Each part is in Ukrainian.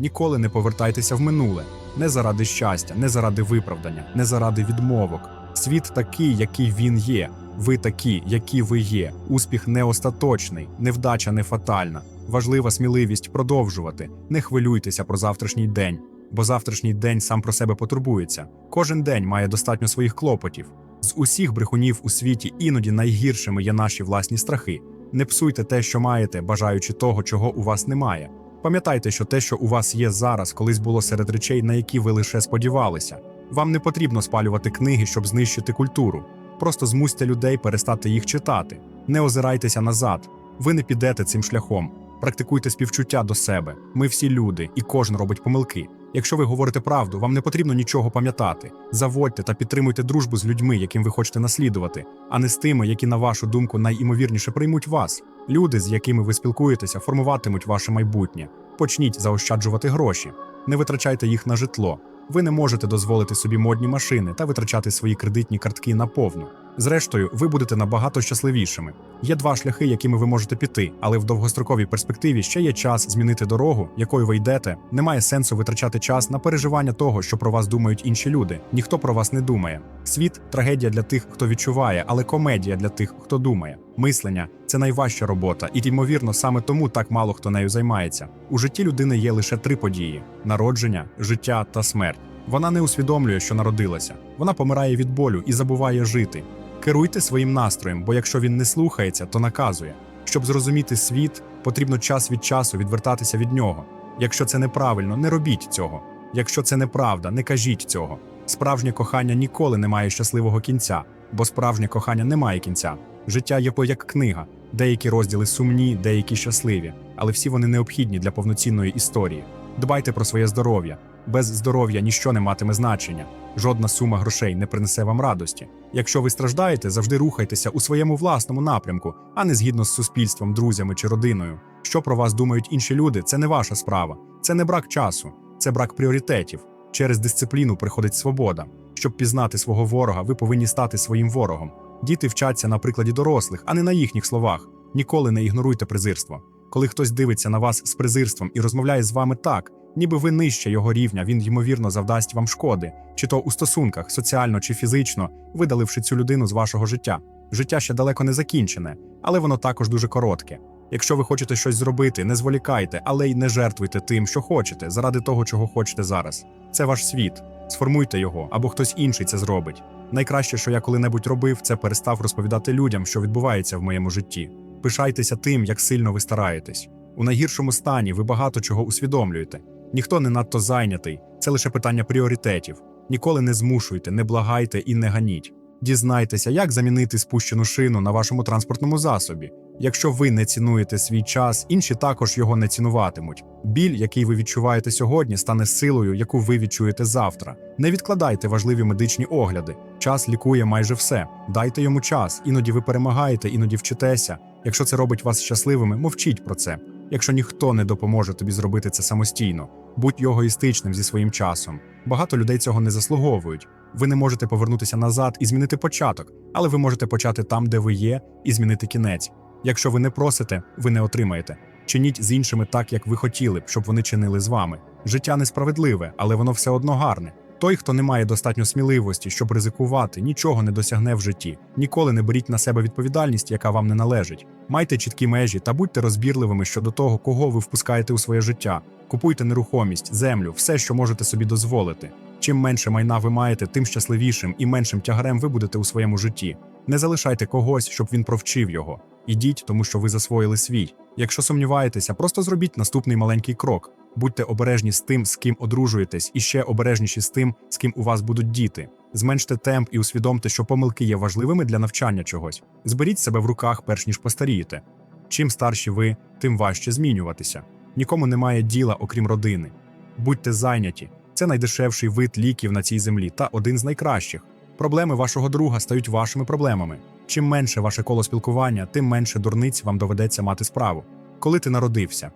Ніколи не повертайтеся в минуле. Не заради щастя, не заради виправдання, не заради відмовок. Світ такий, який він є. Ви такі, які ви є. Успіх не остаточний, невдача не фатальна. Важлива сміливість продовжувати. Не хвилюйтеся про завтрашній день, бо завтрашній день сам про себе потурбується. Кожен день має достатньо своїх клопотів. З усіх брехунів у світі іноді найгіршими є наші власні страхи. Не псуйте те, що маєте, бажаючи того, чого у вас немає. Пам'ятайте, що те, що у вас є зараз, колись було серед речей, на які ви лише сподівалися. Вам не потрібно спалювати книги, щоб знищити культуру. Просто змусьте людей перестати їх читати. Не озирайтеся назад. Ви не підете цим шляхом. Практикуйте співчуття до себе. Ми всі люди, і кожен робить помилки. Якщо ви говорите правду, вам не потрібно нічого пам'ятати. Заводьте та підтримуйте дружбу з людьми, яким ви хочете наслідувати, а не з тими, які, на вашу думку, найімовірніше приймуть вас. Люди, з якими ви спілкуєтеся, формуватимуть ваше майбутнє. Почніть заощаджувати гроші. Не витрачайте їх на житло. Ви не можете дозволити собі модні машини та витрачати свої кредитні картки наповну. Зрештою, ви будете набагато щасливішими. Є два шляхи, якими ви можете піти, але в довгостроковій перспективі ще є час змінити дорогу, якою ви йдете. Немає сенсу витрачати час на переживання того, що про вас думають інші люди. Ніхто про вас не думає. Світ трагедія для тих, хто відчуває, але комедія для тих, хто думає. Мислення це найважча робота, і ймовірно, саме тому так мало хто нею займається. У житті людини є лише три події: народження, життя та смерть. Вона не усвідомлює, що народилася. Вона помирає від болю і забуває жити. Керуйте своїм настроєм, бо якщо він не слухається, то наказує. Щоб зрозуміти світ, потрібно час від часу відвертатися від нього. Якщо це неправильно, не робіть цього. Якщо це неправда, не кажіть цього. Справжнє кохання ніколи не має щасливого кінця, бо справжнє кохання не має кінця. Життя є як книга. Деякі розділи сумні, деякі щасливі, але всі вони необхідні для повноцінної історії. Дбайте про своє здоров'я. Без здоров'я ніщо не матиме значення. Жодна сума грошей не принесе вам радості. Якщо ви страждаєте, завжди рухайтеся у своєму власному напрямку, а не згідно з суспільством, друзями чи родиною. Що про вас думають інші люди, це не ваша справа. Це не брак часу, це брак пріоритетів. Через дисципліну приходить свобода. Щоб пізнати свого ворога, ви повинні стати своїм ворогом. Діти вчаться на прикладі дорослих, а не на їхніх словах. Ніколи не ігноруйте презирство. Коли хтось дивиться на вас з презирством і розмовляє з вами так, ніби ви нижче його рівня, він ймовірно завдасть вам шкоди, чи то у стосунках, соціально чи фізично, видаливши цю людину з вашого життя. Життя ще далеко не закінчене, але воно також дуже коротке. Якщо ви хочете щось зробити, не зволікайте, але й не жертвуйте тим, що хочете, заради того, чого хочете зараз. Це ваш світ. Сформуйте його, або хтось інший це зробить. Найкраще, що я коли-небудь робив, це перестав розповідати людям, що відбувається в моєму житті. Пишайтеся тим, як сильно ви стараєтесь. У найгіршому стані ви багато чого усвідомлюєте. Ніхто не надто зайнятий, це лише питання пріоритетів. Ніколи не змушуйте, не благайте і не ганіть. Дізнайтеся, як замінити спущену шину на вашому транспортному засобі. Якщо ви не цінуєте свій час, інші також його не цінуватимуть. Біль, який ви відчуваєте сьогодні, стане силою, яку ви відчуєте завтра. Не відкладайте важливі медичні огляди. Час лікує майже все. Дайте йому час. Іноді ви перемагаєте, іноді вчитеся. Якщо це робить вас щасливими, мовчіть про це. Якщо ніхто не допоможе тобі зробити це самостійно, будь йогоїстичним зі своїм часом. Багато людей цього не заслуговують. Ви не можете повернутися назад і змінити початок, але ви можете почати там, де ви є, і змінити кінець. Якщо ви не просите, ви не отримаєте. Чиніть з іншими так, як ви хотіли б, щоб вони чинили з вами. Життя несправедливе, але воно все одно гарне. Той, хто не має достатньо сміливості, щоб ризикувати, нічого не досягне в житті. Ніколи не беріть на себе відповідальність, яка вам не належить. Майте чіткі межі та будьте розбірливими щодо того, кого ви впускаєте у своє життя. Купуйте нерухомість, землю, все, що можете собі дозволити. Чим менше майна ви маєте, тим щасливішим і меншим тягарем ви будете у своєму житті. Не залишайте когось, щоб він провчив його. Ідіть, тому що ви засвоїли свій. Якщо сумніваєтеся, просто зробіть наступний маленький крок. Будьте обережні з тим, з ким одружуєтесь, і ще обережніші з тим, з ким у вас будуть діти. Зменште темп і усвідомте, що помилки є важливими для навчання чогось. Зберіть себе в руках, перш ніж постарієте. Чим старші ви, тим важче змінюватися. Нікому немає діла, окрім родини. Будьте зайняті. Це найдешевший вид ліків на цій землі та один з найкращих. Проблеми вашого друга стають вашими проблемами. Чим менше ваше коло спілкування, тим менше дурниць вам доведеться мати справу. Коли ти народився,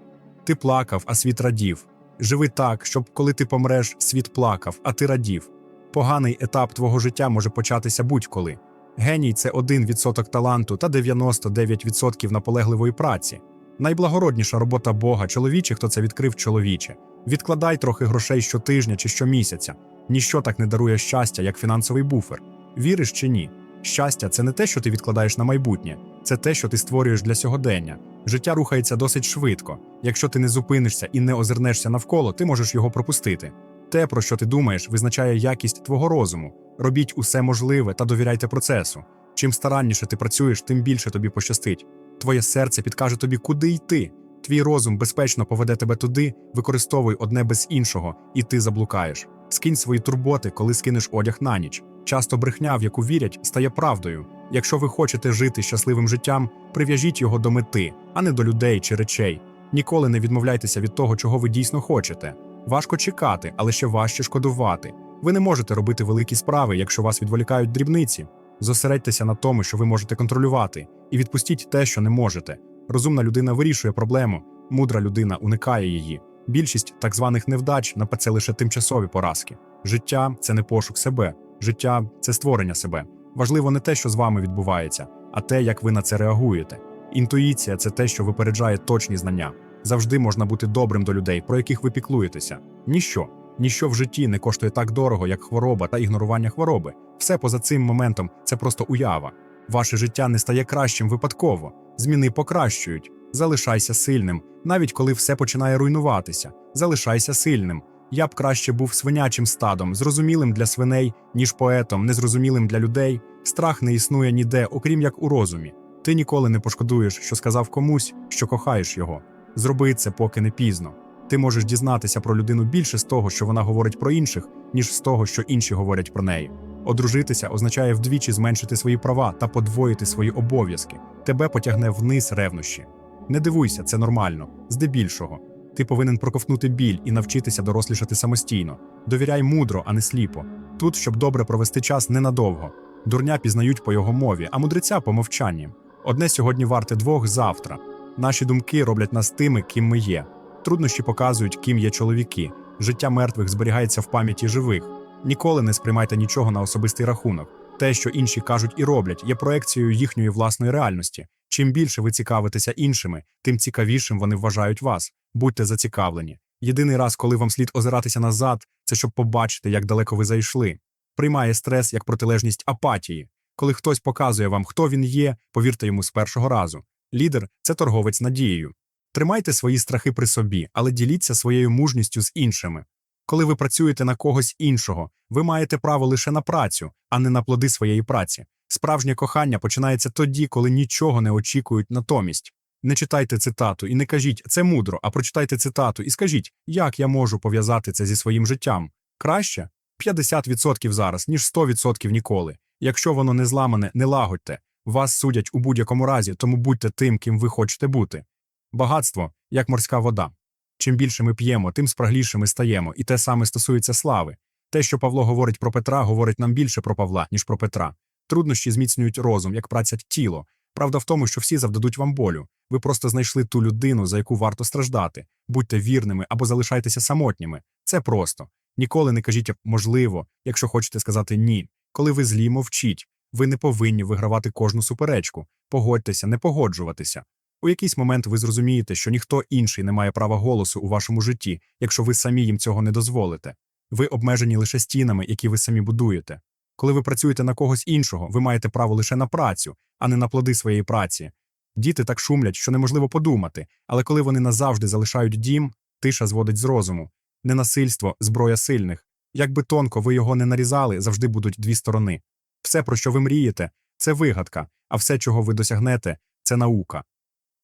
ти плакав, а світ радів. Живи так, щоб коли ти помреш, світ плакав, а ти радів. Поганий етап твого життя може початися будь-коли. Геній це 1% таланту та 99% наполегливої праці. Найблагородніша робота Бога, чоловіче, хто це відкрив чоловіче. Відкладай трохи грошей щотижня чи щомісяця. Ніщо так не дарує щастя, як фінансовий буфер. Віриш чи ні? Щастя це не те, що ти відкладаєш на майбутнє, це те, що ти створюєш для сьогодення. Життя рухається досить швидко. Якщо ти не зупинишся і не озирнешся навколо, ти можеш його пропустити. Те, про що ти думаєш, визначає якість твого розуму. Робіть усе можливе та довіряйте процесу. Чим старанніше ти працюєш, тим більше тобі пощастить. Твоє серце підкаже тобі, куди йти. Твій розум безпечно поведе тебе туди, використовуй одне без іншого, і ти заблукаєш. Скинь свої турботи, коли скинеш одяг на ніч. Часто брехня, в яку вірять, стає правдою. Якщо ви хочете жити щасливим життям, прив'яжіть його до мети, а не до людей чи речей. Ніколи не відмовляйтеся від того, чого ви дійсно хочете. Важко чекати, але ще важче шкодувати. Ви не можете робити великі справи, якщо вас відволікають дрібниці. Зосередьтеся на тому, що ви можете контролювати, і відпустіть те, що не можете. Розумна людина вирішує проблему, мудра людина уникає її. Більшість так званих невдач на це лише тимчасові поразки. Життя це не пошук себе, життя це створення себе. Важливо не те, що з вами відбувається, а те, як ви на це реагуєте. Інтуїція це те, що випереджає точні знання. Завжди можна бути добрим до людей, про яких ви піклуєтеся. Ніщо, ніщо в житті не коштує так дорого, як хвороба та ігнорування хвороби. Все поза цим моментом це просто уява. Ваше життя не стає кращим випадково. Зміни покращують. Залишайся сильним, навіть коли все починає руйнуватися. Залишайся сильним. Я б краще був свинячим стадом, зрозумілим для свиней, ніж поетом, незрозумілим для людей. Страх не існує ніде, окрім як у розумі. Ти ніколи не пошкодуєш, що сказав комусь, що кохаєш його. Зроби це, поки не пізно. Ти можеш дізнатися про людину більше з того, що вона говорить про інших, ніж з того, що інші говорять про неї. Одружитися означає вдвічі зменшити свої права та подвоїти свої обов'язки. Тебе потягне вниз ревнощі. Не дивуйся, це нормально. Здебільшого. Ти повинен проковтнути біль і навчитися дорослішати самостійно. Довіряй мудро, а не сліпо. Тут, щоб добре провести час ненадовго. Дурня пізнають по його мові, а мудреця по мовчанні. Одне сьогодні варте двох завтра. Наші думки роблять нас тими, ким ми є. Труднощі показують, ким є чоловіки. Життя мертвих зберігається в пам'яті живих. Ніколи не сприймайте нічого на особистий рахунок. Те, що інші кажуть і роблять, є проекцією їхньої власної реальності. Чим більше ви цікавитеся іншими, тим цікавішим вони вважають вас. Будьте зацікавлені. Єдиний раз, коли вам слід озиратися назад, це щоб побачити, як далеко ви зайшли. Приймає стрес як протилежність апатії. Коли хтось показує вам, хто він є, повірте йому з першого разу. Лідер це торговець надією. Тримайте свої страхи при собі, але діліться своєю мужністю з іншими. Коли ви працюєте на когось іншого, ви маєте право лише на працю, а не на плоди своєї праці. Справжнє кохання починається тоді, коли нічого не очікують натомість. Не читайте цитату і не кажіть це мудро, а прочитайте цитату і скажіть, як я можу пов'язати це зі своїм життям. Краще 50% зараз, ніж 100% ніколи. Якщо воно не зламане, не лагодьте. Вас судять у будь-якому разі, тому будьте тим, ким ви хочете бути. Багатство як морська вода. Чим більше ми п'ємо, тим спрагліше ми стаємо, і те саме стосується слави. Те, що Павло говорить про Петра, говорить нам більше про Павла, ніж про Петра. Труднощі зміцнюють розум, як працять тіло. Правда в тому, що всі завдадуть вам болю. Ви просто знайшли ту людину, за яку варто страждати. Будьте вірними або залишайтеся самотніми. Це просто. Ніколи не кажіть можливо, якщо хочете сказати ні. Коли ви злі, мовчіть. Ви не повинні вигравати кожну суперечку. Погодьтеся, не погоджуватися. У якийсь момент ви зрозумієте, що ніхто інший не має права голосу у вашому житті, якщо ви самі їм цього не дозволите. Ви обмежені лише стінами, які ви самі будуєте. Коли ви працюєте на когось іншого, ви маєте право лише на працю, а не на плоди своєї праці. Діти так шумлять, що неможливо подумати, але коли вони назавжди залишають дім, тиша зводить з розуму. Ненасильство зброя сильних. Якби тонко ви його не нарізали, завжди будуть дві сторони. Все, про що ви мрієте, це вигадка, а все, чого ви досягнете, це наука.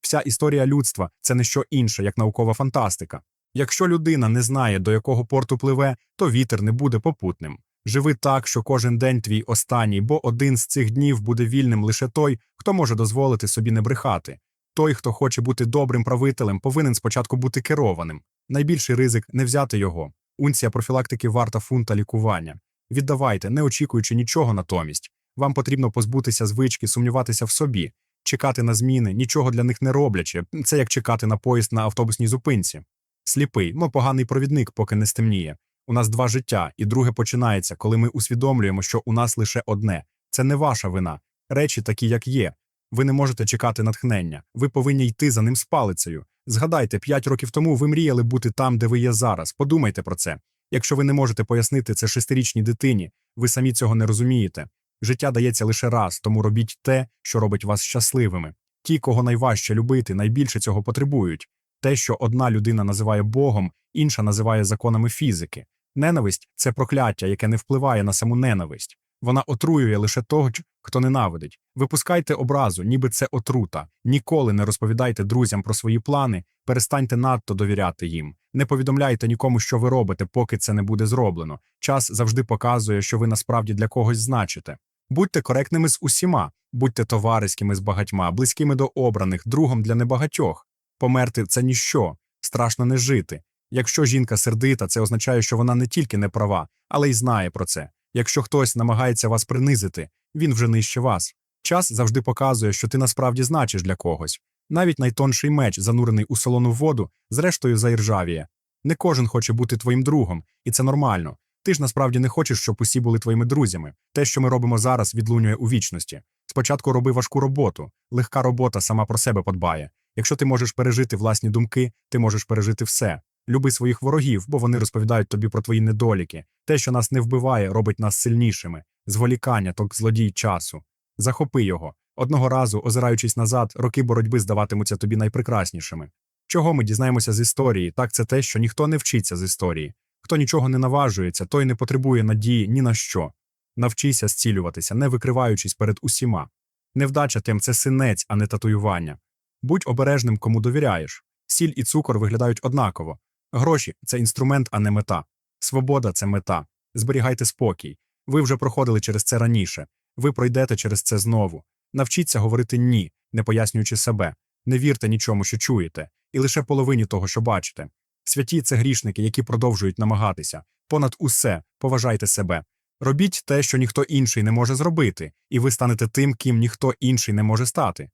Вся історія людства це не що інше, як наукова фантастика. Якщо людина не знає, до якого порту пливе, то вітер не буде попутним. Живи так, що кожен день твій останній, бо один з цих днів буде вільним лише той, хто може дозволити собі не брехати. Той, хто хоче бути добрим правителем, повинен спочатку бути керованим. Найбільший ризик не взяти його. Унція профілактики варта фунта лікування. Віддавайте, не очікуючи нічого натомість. Вам потрібно позбутися звички, сумніватися в собі, чекати на зміни, нічого для них не роблячи. Це як чекати на поїзд на автобусній зупинці. Сліпий, ну поганий провідник, поки не стемніє. У нас два життя, і друге починається, коли ми усвідомлюємо, що у нас лише одне. Це не ваша вина. Речі такі, як є. Ви не можете чекати натхнення. Ви повинні йти за ним з палицею. Згадайте, п'ять років тому ви мріяли бути там, де ви є зараз. Подумайте про це. Якщо ви не можете пояснити це шестирічній дитині, ви самі цього не розумієте. Життя дається лише раз, тому робіть те, що робить вас щасливими. Ті, кого найважче любити, найбільше цього потребують. Те, що одна людина називає Богом, інша називає законами фізики. Ненависть це прокляття, яке не впливає на саму ненависть. Вона отруює лише того, хто ненавидить. Випускайте образу, ніби це отрута. Ніколи не розповідайте друзям про свої плани, перестаньте надто довіряти їм. Не повідомляйте нікому, що ви робите, поки це не буде зроблено. Час завжди показує, що ви насправді для когось значите. Будьте коректними з усіма, будьте товариськими з багатьма, близькими до обраних, другом для небагатьох. Померти це ніщо, страшно не жити. Якщо жінка сердита, це означає, що вона не тільки не права, але й знає про це. Якщо хтось намагається вас принизити, він вже нижче вас. Час завжди показує, що ти насправді значиш для когось. Навіть найтонший меч, занурений у солону воду, зрештою заіржавіє. Не кожен хоче бути твоїм другом, і це нормально. Ти ж насправді не хочеш, щоб усі були твоїми друзями. Те, що ми робимо зараз, відлунює у вічності. Спочатку роби важку роботу. Легка робота сама про себе подбає. Якщо ти можеш пережити власні думки, ти можеш пережити все. Люби своїх ворогів, бо вони розповідають тобі про твої недоліки. Те, що нас не вбиває, робить нас сильнішими. Зволікання, то злодій часу. Захопи його. Одного разу, озираючись назад, роки боротьби здаватимуться тобі найпрекраснішими. Чого ми дізнаємося з історії, так це те, що ніхто не вчиться з історії. Хто нічого не наважується, той не потребує надії ні на що. Навчися зцілюватися, не викриваючись перед усіма. Невдача тим це синець, а не татуювання. Будь обережним, кому довіряєш. Сіль і цукор виглядають однаково. Гроші це інструмент, а не мета. Свобода це мета. Зберігайте спокій. Ви вже проходили через це раніше. Ви пройдете через це знову. Навчіться говорити ні, не пояснюючи себе. Не вірте нічому, що чуєте, і лише половині того, що бачите. Святі це грішники, які продовжують намагатися. Понад усе поважайте себе. Робіть те, що ніхто інший не може зробити, і ви станете тим, ким ніхто інший не може стати.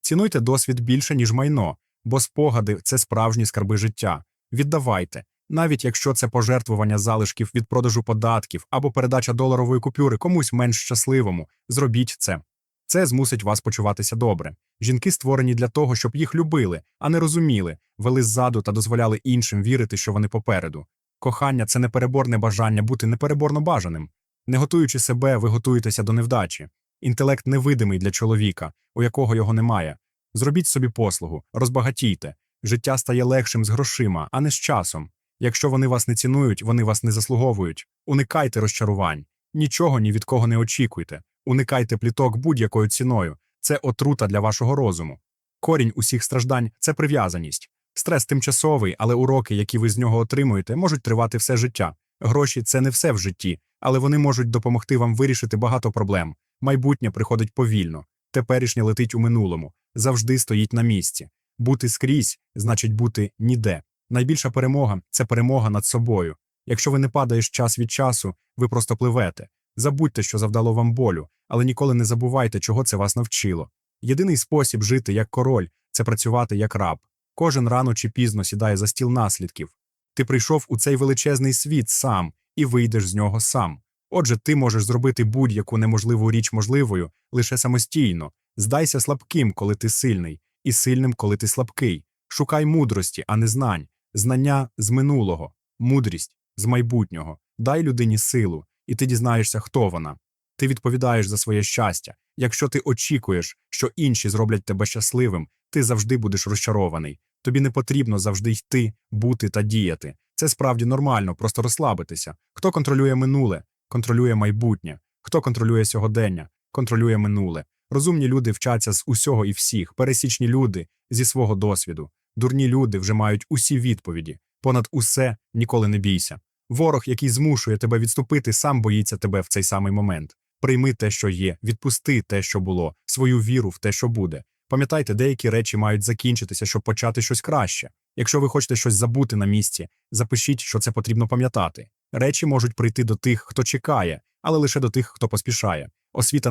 Цінуйте досвід більше, ніж майно, бо спогади це справжні скарби життя. Віддавайте, навіть якщо це пожертвування залишків від продажу податків або передача доларової купюри комусь менш щасливому, зробіть це. Це змусить вас почуватися добре. Жінки створені для того, щоб їх любили, а не розуміли, вели ззаду та дозволяли іншим вірити, що вони попереду. Кохання це непереборне бажання бути непереборно бажаним. Не готуючи себе, ви готуєтеся до невдачі. Інтелект невидимий для чоловіка, у якого його немає. Зробіть собі послугу, розбагатійте. Життя стає легшим з грошима, а не з часом. Якщо вони вас не цінують, вони вас не заслуговують. Уникайте розчарувань. Нічого ні від кого не очікуйте. Уникайте пліток будь-якою ціною. Це отрута для вашого розуму. Корінь усіх страждань це прив'язаність. Стрес тимчасовий, але уроки, які ви з нього отримуєте, можуть тривати все життя. Гроші це не все в житті, але вони можуть допомогти вам вирішити багато проблем. Майбутнє приходить повільно, теперішнє летить у минулому, завжди стоїть на місці. Бути скрізь значить бути ніде. Найбільша перемога це перемога над собою. Якщо ви не падаєш час від часу, ви просто пливете. Забудьте, що завдало вам болю, але ніколи не забувайте, чого це вас навчило. Єдиний спосіб жити як король це працювати як раб. Кожен рано чи пізно сідає за стіл наслідків. Ти прийшов у цей величезний світ сам і вийдеш з нього сам. Отже, ти можеш зробити будь-яку неможливу річ можливою лише самостійно. Здайся слабким, коли ти сильний, і сильним, коли ти слабкий. Шукай мудрості, а не знань, знання з минулого, мудрість з майбутнього. Дай людині силу, і ти дізнаєшся, хто вона. Ти відповідаєш за своє щастя. Якщо ти очікуєш, що інші зроблять тебе щасливим, ти завжди будеш розчарований. Тобі не потрібно завжди йти, бути та діяти. Це справді нормально, просто розслабитися. Хто контролює минуле, контролює майбутнє. Хто контролює сьогодення, контролює минуле. Розумні люди вчаться з усього і всіх, пересічні люди зі свого досвіду. Дурні люди вже мають усі відповіді. Понад усе ніколи не бійся. Ворог, який змушує тебе відступити, сам боїться тебе в цей самий момент. Прийми те, що є, відпусти те, що було, свою віру в те, що буде. Пам'ятайте, деякі речі мають закінчитися, щоб почати щось краще. Якщо ви хочете щось забути на місці, запишіть, що це потрібно пам'ятати. Речі можуть прийти до тих, хто чекає, але лише до тих, хто поспішає. Освіта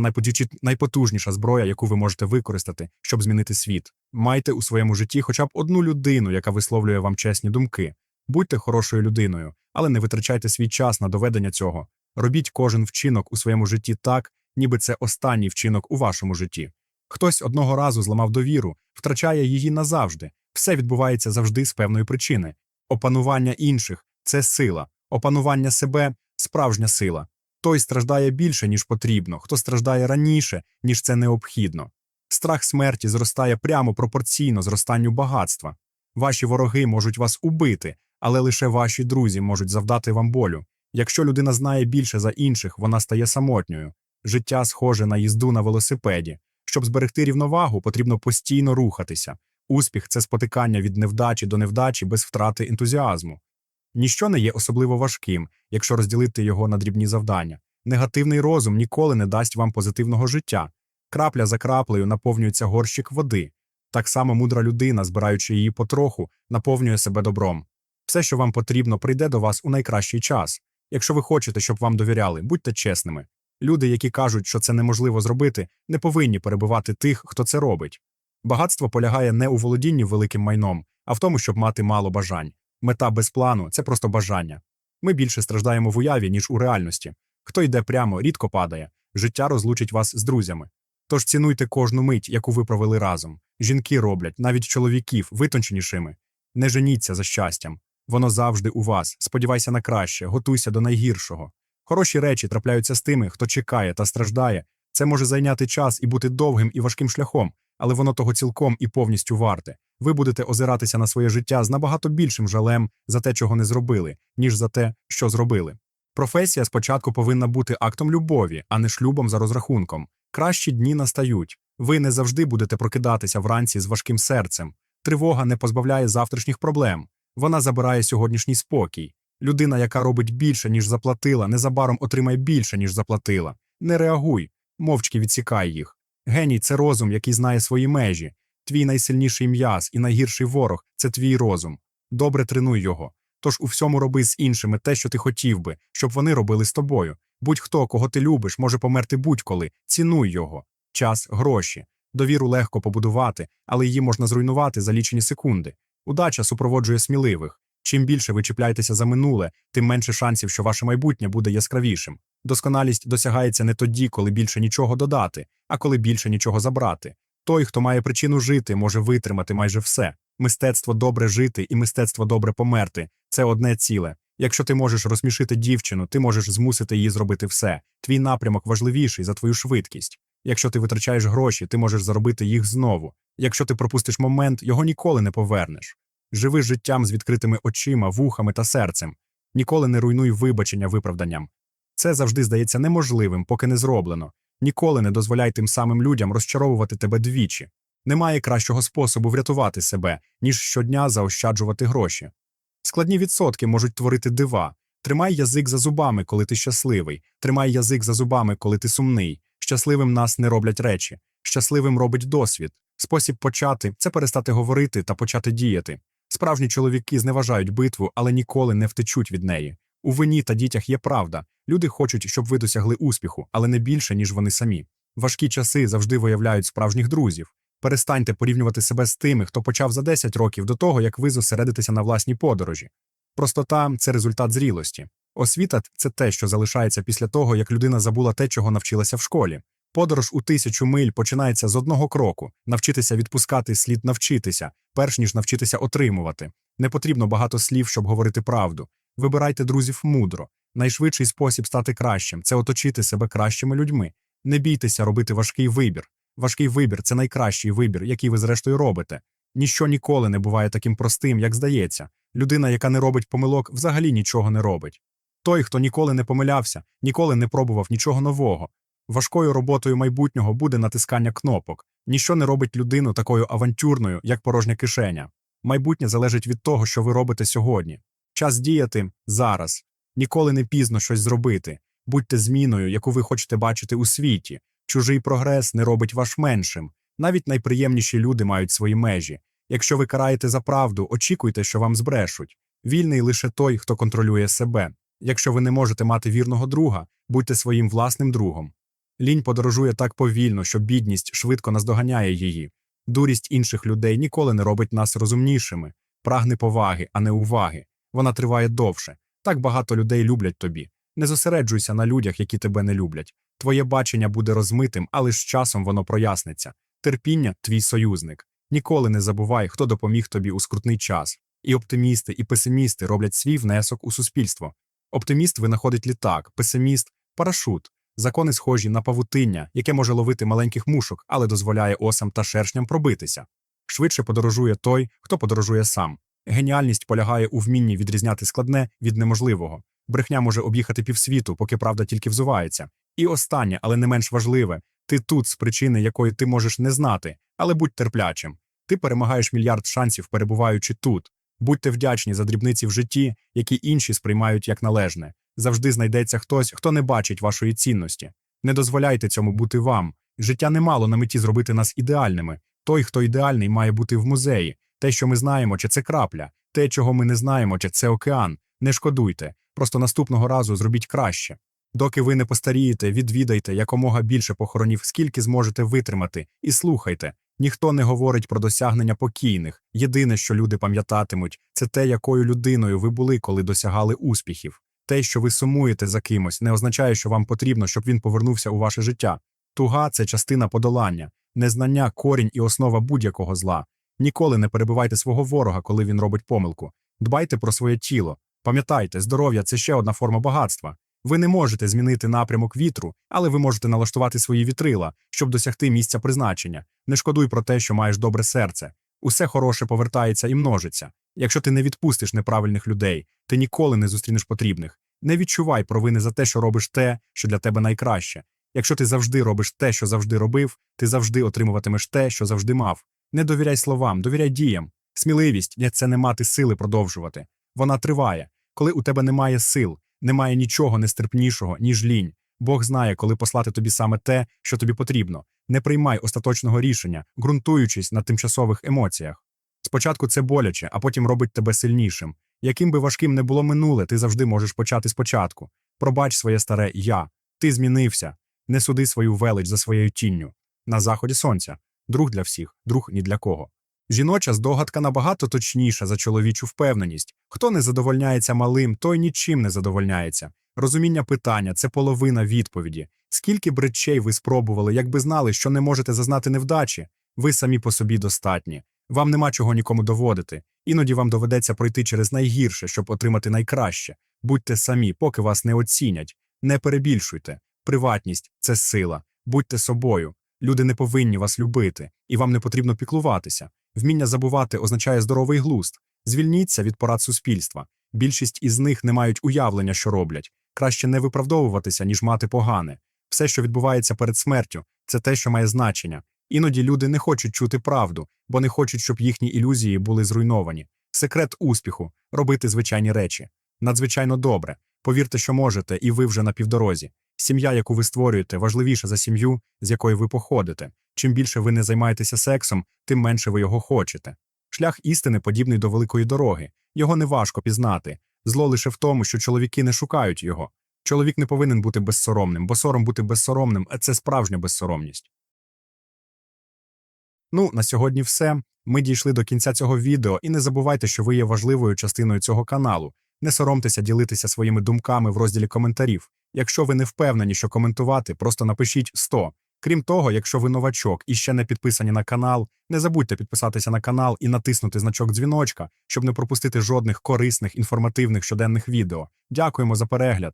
найпотужніша зброя, яку ви можете використати, щоб змінити світ. Майте у своєму житті хоча б одну людину, яка висловлює вам чесні думки. Будьте хорошою людиною, але не витрачайте свій час на доведення цього. Робіть кожен вчинок у своєму житті так, ніби це останній вчинок у вашому житті. Хтось одного разу зламав довіру, втрачає її назавжди. Все відбувається завжди з певної причини. Опанування інших це сила, опанування себе справжня сила. Той страждає більше, ніж потрібно, хто страждає раніше, ніж це необхідно. Страх смерті зростає прямо пропорційно зростанню багатства. Ваші вороги можуть вас убити, але лише ваші друзі можуть завдати вам болю. Якщо людина знає більше за інших, вона стає самотньою. Життя схоже на їзду на велосипеді. Щоб зберегти рівновагу, потрібно постійно рухатися. Успіх це спотикання від невдачі до невдачі без втрати ентузіазму. Ніщо не є особливо важким, якщо розділити його на дрібні завдання. Негативний розум ніколи не дасть вам позитивного життя. Крапля за краплею наповнюється горщик води. Так само мудра людина, збираючи її потроху, наповнює себе добром. Все, що вам потрібно, прийде до вас у найкращий час. Якщо ви хочете, щоб вам довіряли, будьте чесними. Люди, які кажуть, що це неможливо зробити, не повинні перебивати тих, хто це робить. Багатство полягає не у володінні великим майном, а в тому, щоб мати мало бажань. Мета без плану це просто бажання. Ми більше страждаємо в уяві, ніж у реальності. Хто йде прямо, рідко падає. Життя розлучить вас з друзями. Тож цінуйте кожну мить, яку ви провели разом. Жінки роблять, навіть чоловіків, витонченішими. Не женіться за щастям. Воно завжди у вас. Сподівайся на краще, готуйся до найгіршого. Хороші речі трапляються з тими, хто чекає та страждає. Це може зайняти час і бути довгим і важким шляхом, але воно того цілком і повністю варте. Ви будете озиратися на своє життя з набагато більшим жалем за те, чого не зробили, ніж за те, що зробили. Професія спочатку повинна бути актом любові, а не шлюбом за розрахунком. Кращі дні настають. Ви не завжди будете прокидатися вранці з важким серцем. Тривога не позбавляє завтрашніх проблем. Вона забирає сьогоднішній спокій. Людина, яка робить більше, ніж заплатила, незабаром отримає більше, ніж заплатила. Не реагуй, мовчки відсікай їх. Геній це розум, який знає свої межі. Твій найсильніший м'яз і найгірший ворог це твій розум. Добре тренуй його. Тож у всьому роби з іншими те, що ти хотів би, щоб вони робили з тобою. Будь-хто, кого ти любиш, може померти будь-коли. Цінуй його. Час, гроші. Довіру легко побудувати, але її можна зруйнувати за лічені секунди. Удача супроводжує сміливих. Чим більше ви чіпляєтеся за минуле, тим менше шансів, що ваше майбутнє буде яскравішим. Досконалість досягається не тоді, коли більше нічого додати, а коли більше нічого забрати. Той, хто має причину жити, може витримати майже все. Мистецтво добре жити і мистецтво добре померти це одне ціле. Якщо ти можеш розсмішити дівчину, ти можеш змусити її зробити все. Твій напрямок важливіший за твою швидкість. Якщо ти витрачаєш гроші, ти можеш заробити їх знову. Якщо ти пропустиш момент, його ніколи не повернеш. Живи життям з відкритими очима, вухами та серцем. Ніколи не руйнуй вибачення виправданням. Це завжди здається неможливим, поки не зроблено. Ніколи не дозволяй тим самим людям розчаровувати тебе двічі. Немає кращого способу врятувати себе, ніж щодня заощаджувати гроші. Складні відсотки можуть творити дива. Тримай язик за зубами, коли ти щасливий. Тримай язик за зубами, коли ти сумний. Щасливим нас не роблять речі. Щасливим робить досвід. Спосіб почати це перестати говорити та почати діяти. Справжні чоловіки зневажають битву, але ніколи не втечуть від неї. У вині та дітях є правда. Люди хочуть, щоб ви досягли успіху, але не більше, ніж вони самі. Важкі часи завжди виявляють справжніх друзів. Перестаньте порівнювати себе з тими, хто почав за 10 років до того, як ви зосередитеся на власній подорожі. Простота це результат зрілості. Освіта це те, що залишається після того, як людина забула те, чого навчилася в школі. Подорож у тисячу миль починається з одного кроку навчитися відпускати слід навчитися, перш ніж навчитися отримувати. Не потрібно багато слів, щоб говорити правду. Вибирайте друзів мудро. Найшвидший спосіб стати кращим це оточити себе кращими людьми. Не бійтеся робити важкий вибір. Важкий вибір це найкращий вибір, який ви зрештою робите. Ніщо ніколи не буває таким простим, як здається. Людина, яка не робить помилок, взагалі нічого не робить. Той, хто ніколи не помилявся, ніколи не пробував нічого нового. Важкою роботою майбутнього буде натискання кнопок. Ніщо не робить людину такою авантюрною, як порожня кишеня. Майбутнє залежить від того, що ви робите сьогодні. Час діяти зараз. Ніколи не пізно щось зробити. Будьте зміною, яку ви хочете бачити у світі. Чужий прогрес не робить ваш меншим. Навіть найприємніші люди мають свої межі. Якщо ви караєте за правду, очікуйте, що вам збрешуть. Вільний лише той, хто контролює себе. Якщо ви не можете мати вірного друга, будьте своїм власним другом. Лінь подорожує так повільно, що бідність швидко наздоганяє її. Дурість інших людей ніколи не робить нас розумнішими. Прагни поваги, а не уваги. Вона триває довше. Так багато людей люблять тобі. Не зосереджуйся на людях, які тебе не люблять. Твоє бачення буде розмитим, але з часом воно проясниться. Терпіння твій союзник. Ніколи не забувай, хто допоміг тобі у скрутний час. І оптимісти, і песимісти роблять свій внесок у суспільство. Оптиміст винаходить літак, песиміст парашут. Закони схожі на павутиння, яке може ловити маленьких мушок, але дозволяє осам та шершням пробитися. Швидше подорожує той, хто подорожує сам. Геніальність полягає у вмінні відрізняти складне від неможливого. Брехня може об'їхати півсвіту, поки правда тільки взувається. І останнє, але не менш важливе, ти тут з причини, якої ти можеш не знати, але будь терплячим. Ти перемагаєш мільярд шансів, перебуваючи тут. Будьте вдячні за дрібниці в житті, які інші сприймають як належне. Завжди знайдеться хтось, хто не бачить вашої цінності. Не дозволяйте цьому бути вам. Життя не мало на меті зробити нас ідеальними. Той, хто ідеальний, має бути в музеї. Те, що ми знаємо, чи це крапля, те, чого ми не знаємо, чи це океан. Не шкодуйте. Просто наступного разу зробіть краще. Доки ви не постарієте, відвідайте якомога більше похоронів, скільки зможете витримати, і слухайте. Ніхто не говорить про досягнення покійних. Єдине, що люди пам'ятатимуть, це те, якою людиною ви були, коли досягали успіхів. Те, що ви сумуєте за кимось, не означає, що вам потрібно, щоб він повернувся у ваше життя. Туга це частина подолання, незнання, корінь і основа будь-якого зла. Ніколи не перебивайте свого ворога, коли він робить помилку. Дбайте про своє тіло. Пам'ятайте, здоров'я це ще одна форма багатства. Ви не можете змінити напрямок вітру, але ви можете налаштувати свої вітрила, щоб досягти місця призначення. Не шкодуй про те, що маєш добре серце. Усе хороше повертається і множиться. Якщо ти не відпустиш неправильних людей, ти ніколи не зустрінеш потрібних. Не відчувай провини за те, що робиш те, що для тебе найкраще. Якщо ти завжди робиш те, що завжди робив, ти завжди отримуватимеш те, що завжди мав. Не довіряй словам, довіряй діям. Сміливість це не мати сили продовжувати. Вона триває. Коли у тебе немає сил, немає нічого нестерпнішого, ніж лінь. Бог знає, коли послати тобі саме те, що тобі потрібно. Не приймай остаточного рішення, ґрунтуючись на тимчасових емоціях. Спочатку це боляче, а потім робить тебе сильнішим. Яким би важким не було минуле, ти завжди можеш почати спочатку. Пробач своє старе я. Ти змінився. Не суди свою велич за своєю тінню. На заході сонця. Друг для всіх, друг ні для кого. Жіноча здогадка набагато точніша за чоловічу впевненість. Хто не задовольняється малим, той нічим не задовольняється. Розуміння питання це половина відповіді. Скільки б речей ви спробували, якби знали, що не можете зазнати невдачі, ви самі по собі достатні. Вам нема чого нікому доводити. Іноді вам доведеться пройти через найгірше, щоб отримати найкраще. Будьте самі, поки вас не оцінять. Не перебільшуйте. Приватність це сила. Будьте собою. Люди не повинні вас любити, і вам не потрібно піклуватися. Вміння забувати означає здоровий глузд. Звільніться від порад суспільства. Більшість із них не мають уявлення, що роблять. Краще не виправдовуватися, ніж мати погане. Все, що відбувається перед смертю, це те, що має значення. Іноді люди не хочуть чути правду, бо не хочуть, щоб їхні ілюзії були зруйновані. Секрет успіху робити звичайні речі. Надзвичайно добре. Повірте, що можете, і ви вже на півдорозі. Сім'я, яку ви створюєте, важливіша за сім'ю, з якої ви походите. Чим більше ви не займаєтеся сексом, тим менше ви його хочете. Шлях істини подібний до великої дороги. Його неважко пізнати. Зло лише в тому, що чоловіки не шукають його. Чоловік не повинен бути безсоромним, бо сором бути безсоромним це справжня безсоромність. Ну, на сьогодні все. Ми дійшли до кінця цього відео, і не забувайте, що ви є важливою частиною цього каналу. Не соромтеся ділитися своїми думками в розділі коментарів. Якщо ви не впевнені, що коментувати, просто напишіть 100. Крім того, якщо ви новачок і ще не підписані на канал, не забудьте підписатися на канал і натиснути значок дзвіночка, щоб не пропустити жодних корисних інформативних щоденних відео. Дякуємо за перегляд.